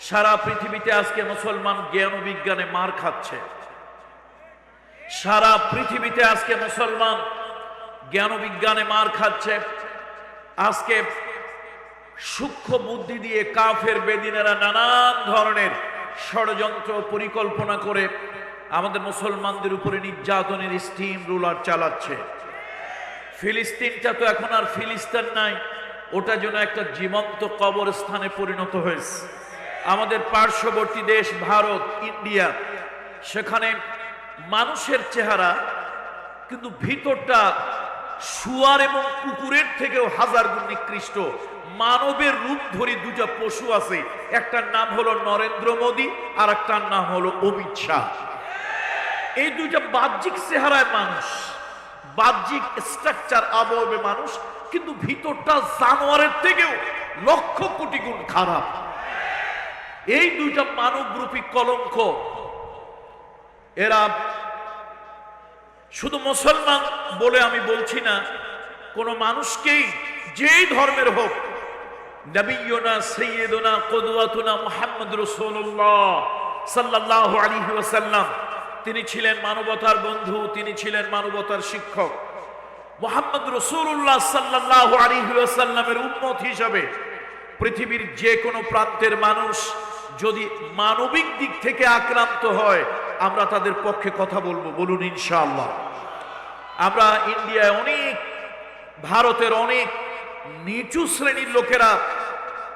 সারা পৃথিবীতে আজকে মুসলমান জ্ঞান বিজ্ঞানে মার খাচ্ছে। সারা পৃথিবীতে আজকে মুসলমান জ্ঞান বিজ্ঞানে মার খাচ্ছে। আজকে সূক্ষ্ম বুদ্ধি দিয়ে কাফের, বেদিনেরা নানান ধরনের ষড়যন্ত্র পরিকল্পনা করে আমাদের মুসলমানদের উপরে নির্যাতনের স্টিম রুলার চালাচ্ছে। ফিলিস্তিনটা তো এখন আর ফিলিস্তিন নাই, ওটা যেন একটা জীবন্ত কবরস্থানে পরিণত হয়েছে। আমাদের পার্শ্ববর্তী দেশ ভারত, ইন্ডিয়া, সেখানে মানুষের চেহারা কিন্তু ভিতরটা শুয়ার এবং কুকুরের থেকেও হাজার গুণ নিকৃষ্ট। মানবের রূপ ধরে দুটা পশু আছে। একটার নাম হলো নরেন্দ্র মোদী, আর একটার নাম হলো অমিত শাহ। এই দুইটা বাহ্যিক চেহারায় মানুষ, বাহ্যিক স্ট্রাকচার আবহে মানুষ, কিন্তু ভিতরটা জানোয়ারের থেকেও লক্ষ কোটি গুণ খারাপ। এই দুইটা মানবরূপী কলঙ্ক, এরা শুধু মুসলমান বলে আমি বলছি না, কোন মানুষকেই যেই ধর্মের হোক মুহাম্মদ তিনি ছিলেন মানবতার বন্ধু, তিনি ছিলেন মানবতার শিক্ষক। মোহাম্মদ রসুল্লাহ সাল্লাহ আলী আলিহাসাল্লামের উন্মত হিসাবে পৃথিবীর যে কোনো প্রান্তের মানুষ যদি মানবিক দিক থেকে আক্রান্ত হয়, আমরা তাদের পক্ষে কথা বলব। বলুন ইনশাআল্লাহ। আমরা ইন্ডিয়ায় অনেক, ভারতের অনেক নিচু শ্রেণির লোকেরা,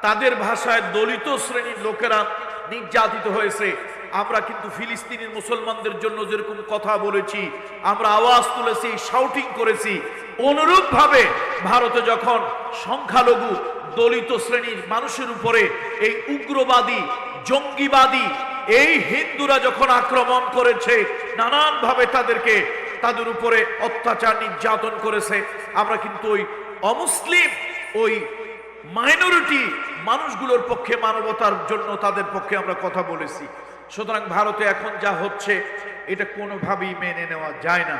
তাদের ভাষায় দলিত শ্রেণির লোকেরা নির্যাতিত হয়েছে। আমরা কিন্তু ফিলিস্তিনের মুসলমানদের জন্য যেরকম কথা বলেছি, আমরা আওয়াজ তুলেছি শাউটিং করেছি। অনুরূপ ভাবে ভারতে যখন সংখ্যালঘু দলিত শ্রেণির মানুষের উপরে এই উগ্রবাদী জঙ্গিবাদী, এই হিন্দুরা যখন আক্রমণ করেছে নানান ভাবে তাদেরকে তাদের উপরে অত্যাচার নির্যাতন করেছে। আমরা কিন্তু ওই অমুসলিম, ওই মাইনরিটি মানুষগুলোর পক্ষে মানবতার জন্য তাদের পক্ষে আমরা কথা বলেছি। সুতরাং ভারতে এখন যা হচ্ছে, এটা কোনোভাবেই মেনে নেওয়া যায় না।